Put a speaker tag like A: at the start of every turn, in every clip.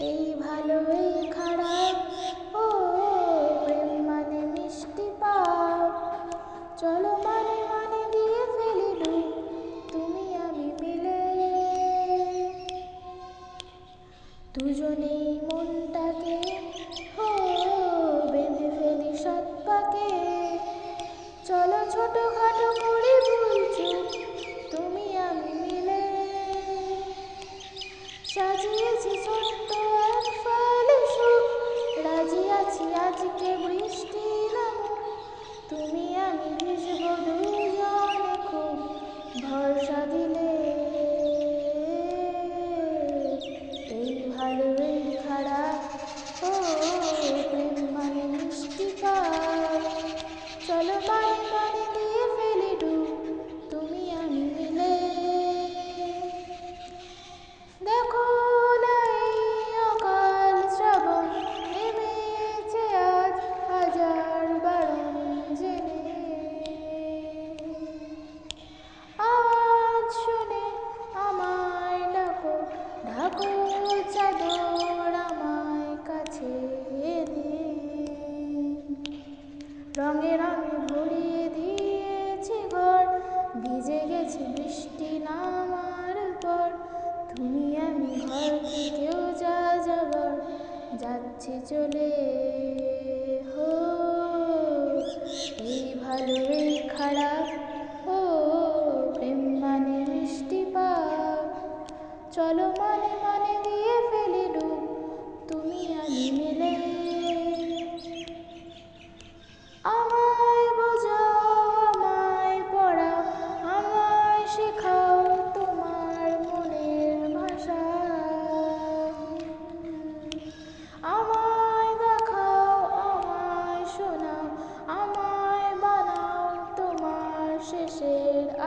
A: এই খারাপ, ও প্রেম মানে মিষ্টি পাপ। চলো মানে মানে দিয়ে তুমি আমি মিলে। দুজনেই ভিজব দুজনে খুব ভরসা দিলে রঙে রঙে ভরিয়ে দিয়েছি ঘর ভিজে গেছে বৃষ্টি নামার পর। তুমি আমি ঘর থেকেও যা যাবার যাচ্ছি চলে হো। এই ভালো, এই খারাপ, ও প্রেম মানে মিষ্টি পাপ। চলো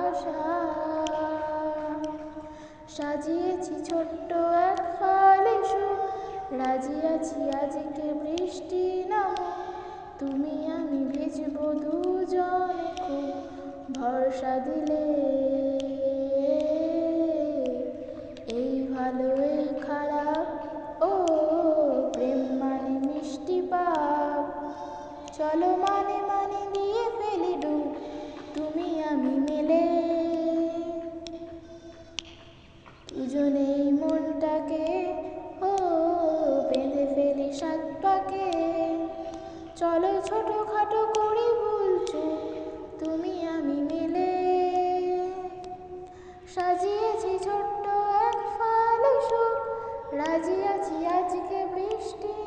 A: আশা। সাজিয়েছি ছোট্ট এক ফালে সুখ রাজি আছি আজকে বৃষ্টি তুমি আমি ভিজব দুজনে খুব ভরসা দিলে। এই ভালো, এই খারাপ, ও প্রেম মানে মিষ্টি পাপ। চলো চলো ছোট খাটো করে বলছো, তুমি আমি মিলে। সাজিয়েছি ছোট্ট এক ফালে রাজি আছি আজকে বৃষ্টি